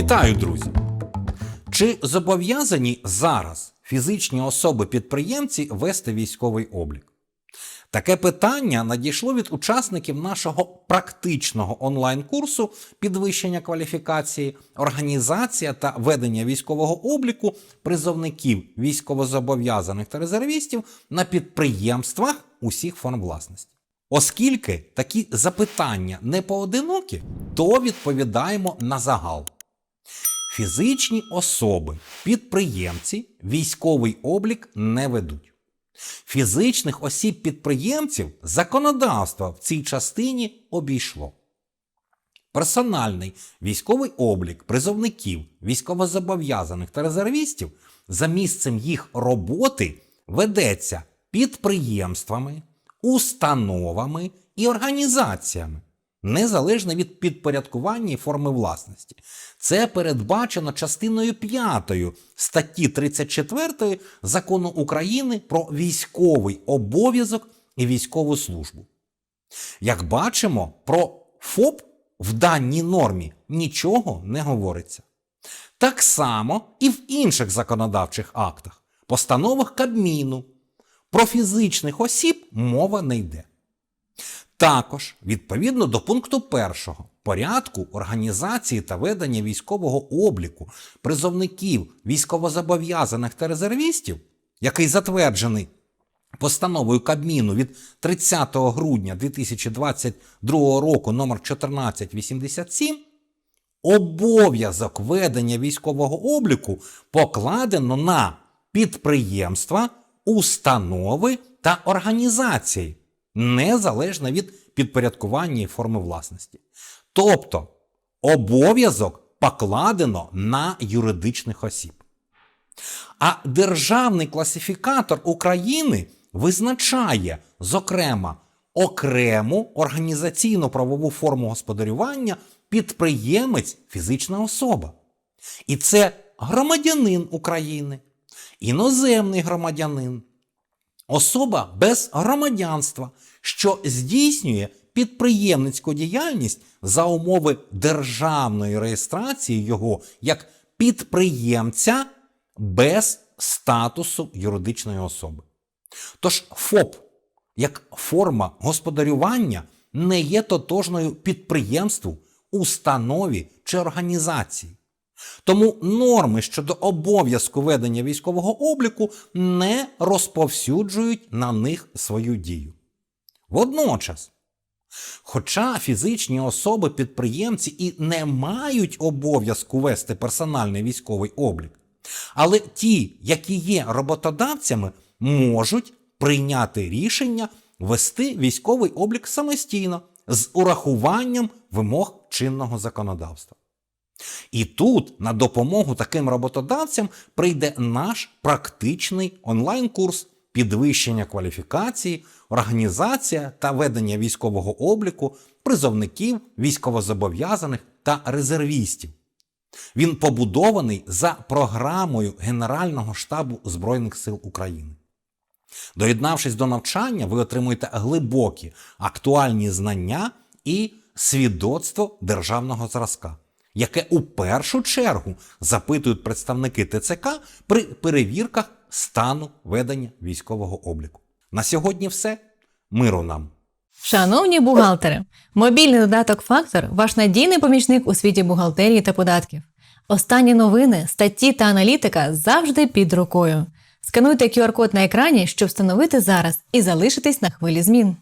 Вітаю, друзі! Чи зобов'язані зараз фізичні особи-підприємці вести військовий облік? Таке питання надійшло від учасників нашого практичного онлайн-курсу підвищення кваліфікації, організація та ведення військового обліку призовників військовозобов'язаних та резервістів на підприємствах усіх форм власності. Оскільки такі запитання не поодинокі, то відповідаємо на загал. Фізичні особи, підприємці військовий облік не ведуть. Фізичних осіб-підприємців законодавство в цій частині обійшло. Персональний військовий облік призовників, військовозобов'язаних та резервістів за місцем їх роботи ведеться підприємствами, установами і організаціями, незалежно від підпорядкування і форми власності. Це передбачено частиною 5 статті 34 закону України про військовий обов'язок і військову службу. Як бачимо, про ФОП в даній нормі нічого не говориться. Так само і в інших законодавчих актах, постановах Кабміну. Про фізичних осіб мова не йде. Також, відповідно до пункту 1 порядку організації та ведення військового обліку призовників військовозобов'язаних та резервістів, який затверджений постановою Кабміну від 30 грудня 2022 року номер 1487, обов'язок ведення військового обліку покладено на підприємства, установи та організації, незалежно від підпорядкування і форми власності. Тобто обов'язок покладено на юридичних осіб. А державний класифікатор України визначає, зокрема, окрему організаційно-правову форму господарювання підприємець фізична особа. І це громадянин України, іноземний громадянин, особа без громадянства, що здійснює підприємницьку діяльність за умови державної реєстрації його як підприємця без статусу юридичної особи. Тож ФОП як форма господарювання не є тотожною підприємству, установі чи організації. Тому норми щодо обов'язку ведення військового обліку не розповсюджують на них свою дію. Водночас, хоча фізичні особи-підприємці і не мають обов'язку вести персональний військовий облік, але ті, які є роботодавцями, можуть прийняти рішення вести військовий облік самостійно з урахуванням вимог чинного законодавства. І тут на допомогу таким роботодавцям прийде наш практичний онлайн-курс підвищення кваліфікації, організація та ведення військового обліку призовників, військовозобов'язаних та резервістів. Він побудований за програмою Генерального штабу Збройних сил України. Доєднавшись до навчання, ви отримуєте глибокі актуальні знання і свідоцтво державного зразка, яке у першу чергу запитують представники ТЦК при перевірках стану ведення військового обліку. На сьогодні все. Миру нам! Шановні бухгалтери, мобільний додаток Фактор ваш надійний помічник у світі бухгалтерії та податків. Останні новини, статті та аналітика завжди під рукою. Скануйте QR-код на екрані, щоб встановити зараз і залишитись на хвилі змін.